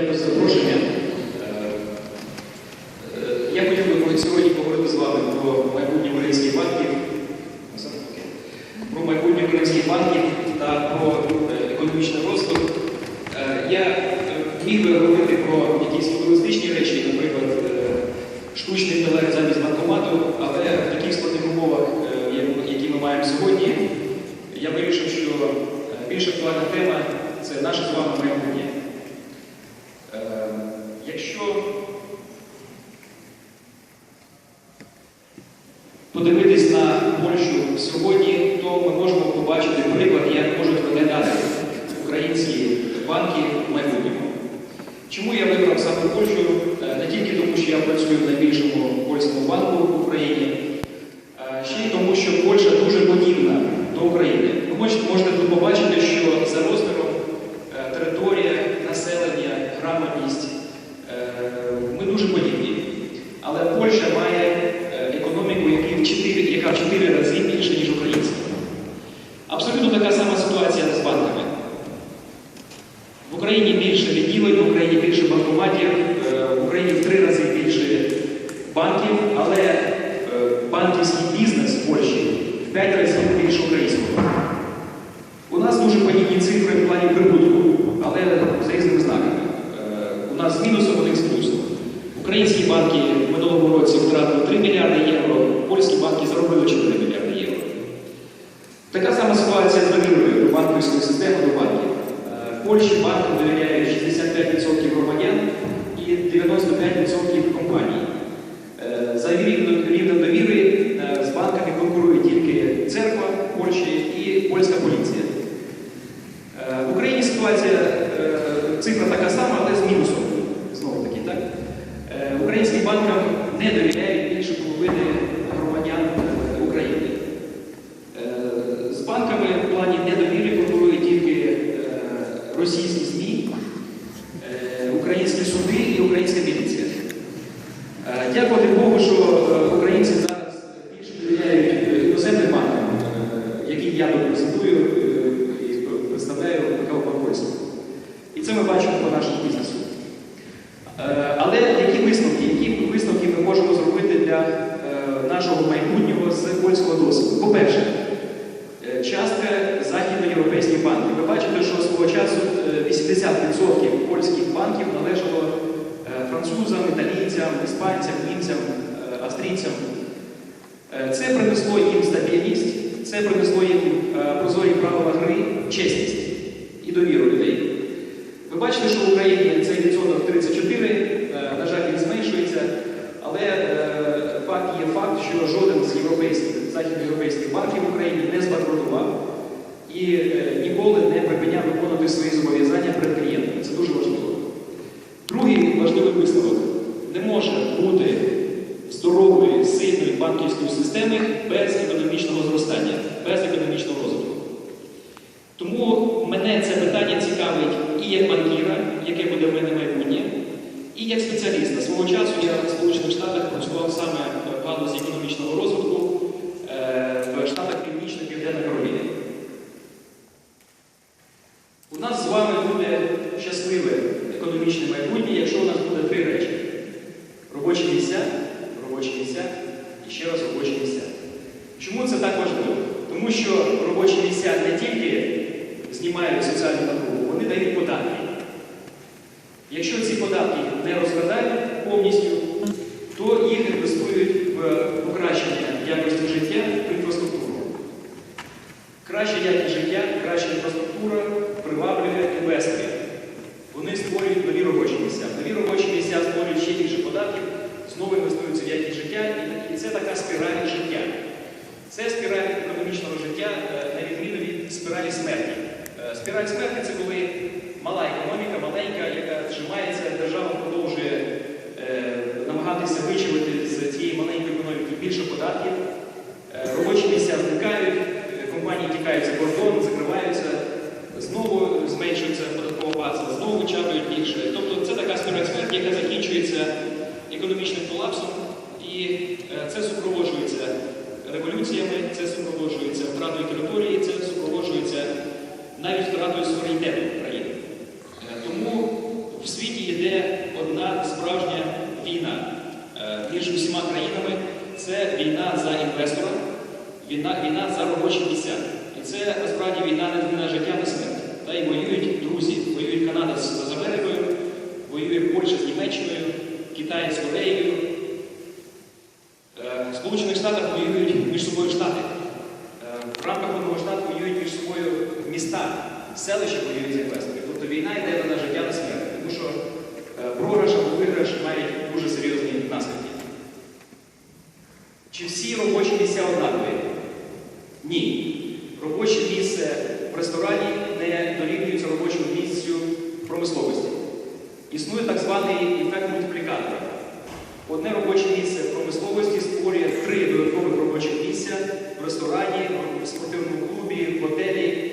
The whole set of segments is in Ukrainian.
Дякую за запрошення. Е, е, Я хотів би сьогодні поговорити з вами про майбутнє українських банків, про майбутнє українських банків та про е, економічний розвиток. Я міг би говорити про якісь футуристичні речі, наприклад, штучний інтелект замість банкомату, але в таких складних умовах, які ми маємо сьогодні, я вирішив, що більш актуальна тема це наше з вами майбутнє. Е, Якщо подивитись на Польщу сьогодні, то ми можемо побачити приклад, як можуть виглядати українські банки в майбутньому. Чому я вибрав саме Польщу? Е, Не тільки тому, що я працюю в найбільшому польському банку в Україні, е, ще й тому, що Польща дуже подібна до України. Ви можете, тут побачити, що за розміром е, територія, населення, грамотність е, ми дуже подібні. Але Польща має е, економіку, яка в 4, яка в 4 рази більше, ніж українська. Абсолютно така сама ситуація з банками. В Україні більше відділень, в Україні більше банкоматів, е, в Україні в три рази більше банків, але е, банківський бізнес в Польщі в п'ять разів більше українського. У нас дуже подібні цифри в плані прибутку, але з різними знаками. Е, У нас з мінусом, у них з плюсом. Українські банки в минулому році втратили 3 мільярди євро, польські банки заробили 4 мільярди євро. Така сама ситуація з довірою банківської системи до банків. Е, Польщі банкам довіряють 65% громадян і 95% компаній. Е, За рівнем довіри е, з банками конкурують тільки церква Польщі і польська поліція. В Україні ситуація, цифра така сама, але з мінусом. Знову таки, так? Українським банкам не довіряють більше половини громадян е, України. Е, З банками в плані недовіри конкурують тільки е, російські ЗМІ, українські суди і українська міліція. Дякувати Богу, що українці зараз більше довіряють іноземним банкам, які я репрезентую і представляю КВ Польську. І це ми бачимо по нашому бізнесу. Е, Але які висновки? Які висновки ми можемо зробити для е, нашого майбутнього з польського досвіду? По-перше, е, частка західноєвропейських банків. Ви бачите, що свого часу е, 80% польських банків належало е, французам, італійцям, іспанцям, німцям, е. Е, Це принесло їм стабільність, це принесло їм е, прозорі правила гри, чесність і довіру людей. Ви бачите, що в Україні цей відсоток 34, е, на жаль, він зменшується, але е, факт є факт, що жоден з європейських, західноєвропейських банків в Україні не збанкрутував і е, ніколи не припиняв виконувати свої зобов'язання перед клієнтами. Це дуже важливо. Другий важливий висновок. Не може бути здорової, банківської системи без економічного зростання, без економічного розвитку. Тому мене це питання цікавить і як банкіра, яке буде в мене майбутнє, і як спеціаліста. Свого часу я в Сполучених Штатах працював саме в галузі економічного розвитку е, в Штатах Північної і Південної Кароліни. У нас з вами буде щасливе економічне майбутнє, якщо у нас буде три речі: робочі місця, робочі місця ще раз робочі місця. Чому це так важливо? Тому що робочі місця не тільки знімають соціальну напругу, вони дають податки. Якщо ці податки не розкрадають повністю, то їх інвестують в покращення якості життя в інфраструктуру. Краща якість життя, краща інфраструктура приваблює інвесторів. Вони створюють нові робочі місця. Нові робочі місця створюють ще більше податків, знову інвестуються в якість життя, і- це така спіраль життя. Це спіраль економічного життя, е, на відміну від спіралі смерті. Е, Спіраль смерті це коли мала економіка, маленька, яка зжимається, держава продовжує е, намагатися вичавити з цієї маленької економіки більше податків, робочі місця зникають, компанії тікають за кордон, навіть втратою суверенітету України. Е, тому в світі йде одна справжня війна е, між усіма країнами це війна за інвестора, війна, війна за робочі місця. І це насправді війна не на життя, не смерть. Та й воюють друзі, воюють Канада з Америкою, воює Польща з Німеччиною, Китай з Кореєю. Е, в Сполучених Штатах воюють між собою Штати. В рамках одного міста, селища воюють за інвесторів. Тобто війна йде на життя на смерть, тому що е, програш або виграш мають дуже серйозні наслідки. Чи всі робочі місця однакові? Ні. Робоче місце в ресторані не дорівнюється робочому місцю промисловості. Існує так званий ефект мультиплікатора. Одне робоче місце в промисловості створює три додаткових робочих місця в ресторані, в спортивному клубі, в готелі,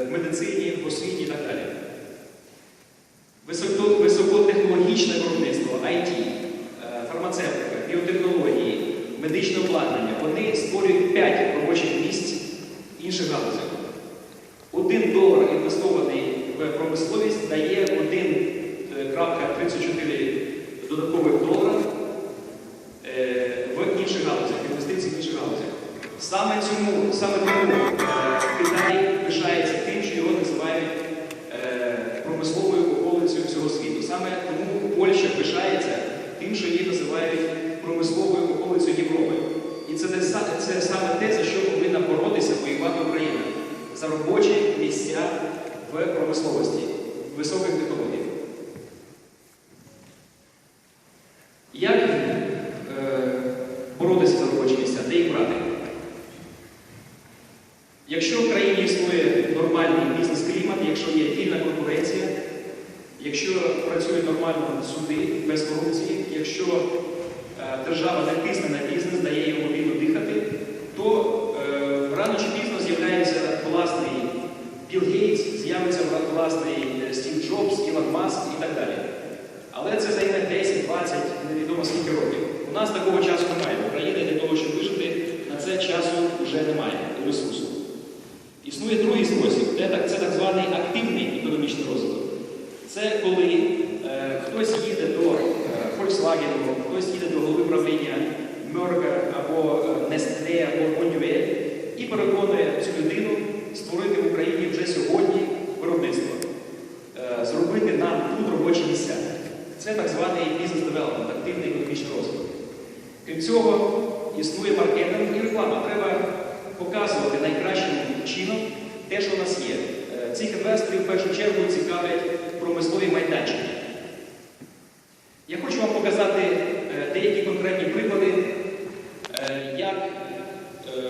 е, в медицині, в освіті і так далі. Високо- Високотехнологічне виробництво, IT, е, фармацевтика, біотехнології, медичне обладнання, вони створюють 5 робочих місць в інших галузях. Один долар інвестований в промисловість дає 1,34 додаткових долара е, в інших галузях, інвестицій в інших галузях. Цьому, саме тому е, Китай пишається тим, що його називають е, промисловою околицею всього світу. Саме тому Польща пишається тим, що її називають промисловою околицею Європи. І це, це саме те, за що повинна боротися воювати Україна за робочі місця в промисловості, високих технологій. Як е, боротися за робочі місця, де їх брати? Якщо в країні існує нормальний бізнес-клімат, якщо є вільна конкуренція, якщо працюють нормально суди без корупції, якщо е, держава не тисне на бізнес, дає йому вільно дихати, то е, рано чи пізно з'являється власний Білл Гейтс, з'явиться власний е, Стів Джобс, Ілон Маск і так далі. Але це займе 10, 20, невідомо скільки років. У нас такого часу немає. В Україні для того, щоб вижити, на це часу вже немає ресурсу. Існує другий спосіб, це так, званий активний економічний розвиток. Це коли е, хтось їде Volkswagen, хтось їде до голови правління Мерка або е, Nestlé, або Honeywell і переконує цю людину створити в Україні вже сьогодні виробництво, Е, зробити нам тут робочі місця. Це так званий бізнес-девелопмент, активний економічний розвиток. Крім цього, існує маркетинг і реклама. Треба показувати найкращим чином те, що у нас є. Е, Цих інвесторів в першу чергу цікавлять промислові майданчики. Я хочу вам показати е, деякі конкретні приклади, е, як е,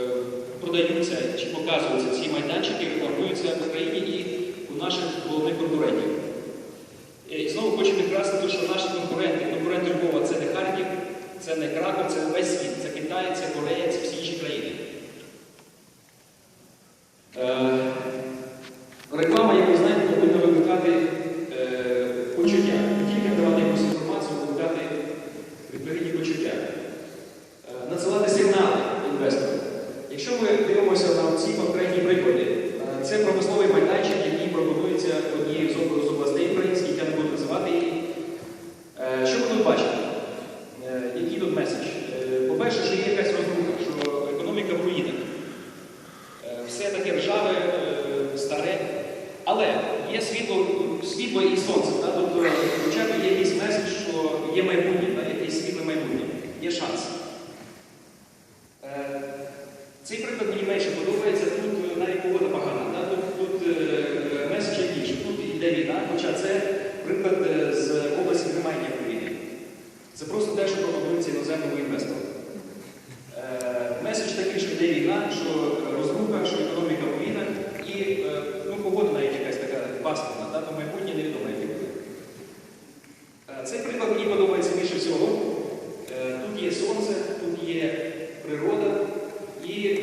продаються чи показуються ці майданчики, формуються в Україні і у наших головних конкурентів. І знову хочу підкреслити, що наші конкуренти, конкуренти Львова це не Харків, це не Краков, це весь світ, це Китай, це Корея, це всі інші країни. Е, реклама, як ви знаєте, повинна викликати е, почуття. Не тільки давати якусь інформацію, викликати відповідні почуття. Е, надсилати сигнали інвесторам. Якщо ми дивимося на ці конкретні приклади, е, це промисловий майданчик, який пропонується однією з об- з областей українських, я не буду називати її. Е, Що ми тут бачимо? Е, Який тут меседж? Е, По-перше, що є якась розруха, що економіка в руїнах. Е, Все таке ржаве, е, старе. Але є світло, світло і сонце. Да? Тобто, хоча б є якийсь меседж, що є майбутнє, да? якесь світле майбутнє, є шанс. Е, Цей приклад мені менше подобається, тут е, навіть погода погана. Да? Тут, тут е, меседж інший, тут йде війна, хоча це приклад е, з області тримання війни. Це просто те, що пропонується іноземному інвестору. Е, Меседж такий, що йде війна, що розруха, що економіка в руїнах і е, ну, погода навіть якась така пасмурна, да? то майбутнє невідомо, яке буде. Е, Цей приклад мені подобається більше всього. Е, Тут є сонце, тут є природа і, е,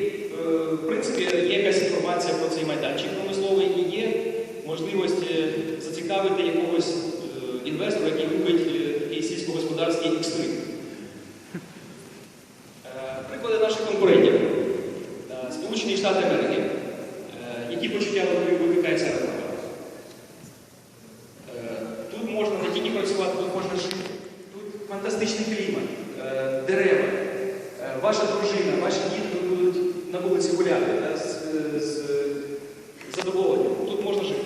в принципі, є якась інформація про цей майданчик промисловий і є можливість е, зацікавити якогось е, інвестора, який любить е, такий сільськогосподарський екстрим. Е, Приклади наших конкурентів. Е, Сполучені Штати Америки. Е, Які почуття викликає ця? Е, Тут можна не тільки працювати, тут можна жити. Тут фантастичний клімат, е, дерева. Е, ваша дружина, ваші діти будуть на вулиці гуляти да, з, з задоволенням. Тут можна жити.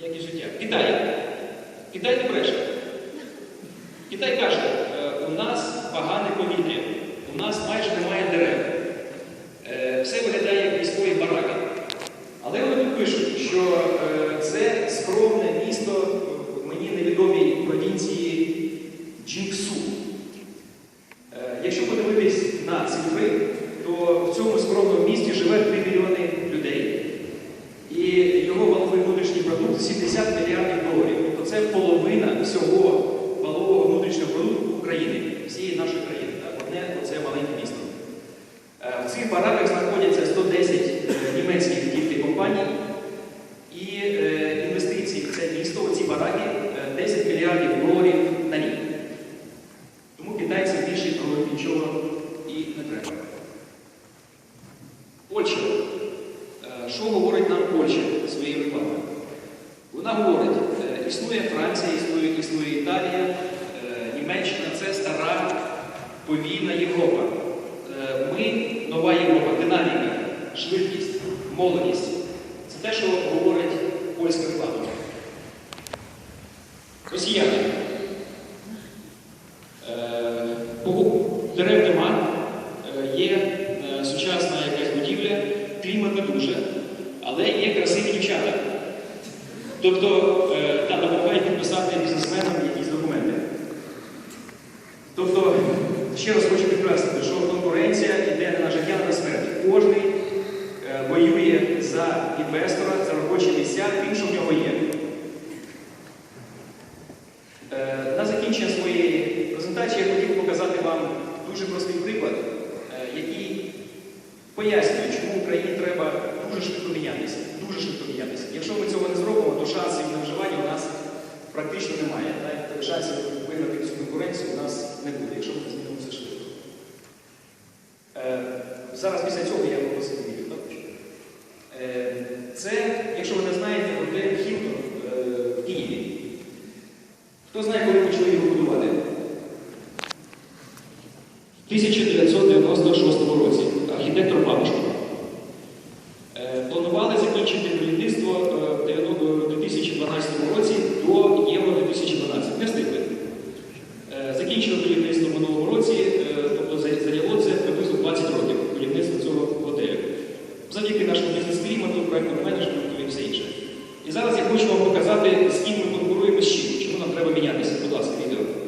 Як і життя. Китай. Китай не бреше. Китай каже, е, у нас погане повітря, у нас майже немає дерев. Е, Все виглядає як військові бараки. Але вони тут пишуть, що е, це скромне місто в мені невідомій провінції Джінксу. Е, Якщо подивитись на цифри, то в цьому скромному місті живе 3 мільйони людей. І його валовий внутрішній продукт 70 мільярдів доларів. Тобто це половина всього валового внутрішнього продукту України, всієї нашої країни. Так? Одне це маленьке місто. Е, В цих бараках знаходяться 110 е, німецьких тільки компаній, і е, інвестиції в це місто, ці бараки, е, 10 мільярдів доларів на рік. Тому китайцям більше про нічого і не треба. Польща. Е, Що говорить нам Польща своєю рекламою? Вона говорить, е, існує Франція, існує, існує Італія, е, Німеччина це стара повільна Європа. Е, Ми нова Європа, динаміка, швидкість, молодість. Це те, що говорить польська реклама. Росіяни. Е, Дерев нема, е, є сучасна якась будівля, клімат не дуже, але є красиві дівчата. Тобто там допомагають підписати бізнесменам якісь документи. Тобто, ще раз хочу підкреслити, що конкуренція йде на життя, на смерть. Кожен воює за інвестора, за робочі місця, тим, що в нього є. Е, На закінчення своєї презентації я хотів показати вам дуже простий приклад, е, який пояснює, чому Україні треба дуже швидко мінятися. Дуже швидко мінятися. Якщо ми цього не зробимо, то шансів на вживання у нас практично немає. Шансів виграти цю конкуренцію у нас не буде, якщо ми не змінимо. Е, Зараз після цього я попросив відео. також. Е, Це, якщо ви не знаєте, готель Хілтон е, в Києві. Хто знає, коли почали його будувати? В 1996 році архітектор Бабушко. Е, Планували закінчити будівництво е, в 90 в 2012 році до Євро 2012. Не встигли. Е, Закінчили будівництво в минулому році, е, тобто за- зайняло це приблизно 20 років будівництво цього готелю. Завдяки нашому бізнес-клімату, проєктному менеджменту і все інше. Зараз я хочу вам показати, з ким ми конкуруємо з чим, чому нам треба мінятися. Будь ласка, відео.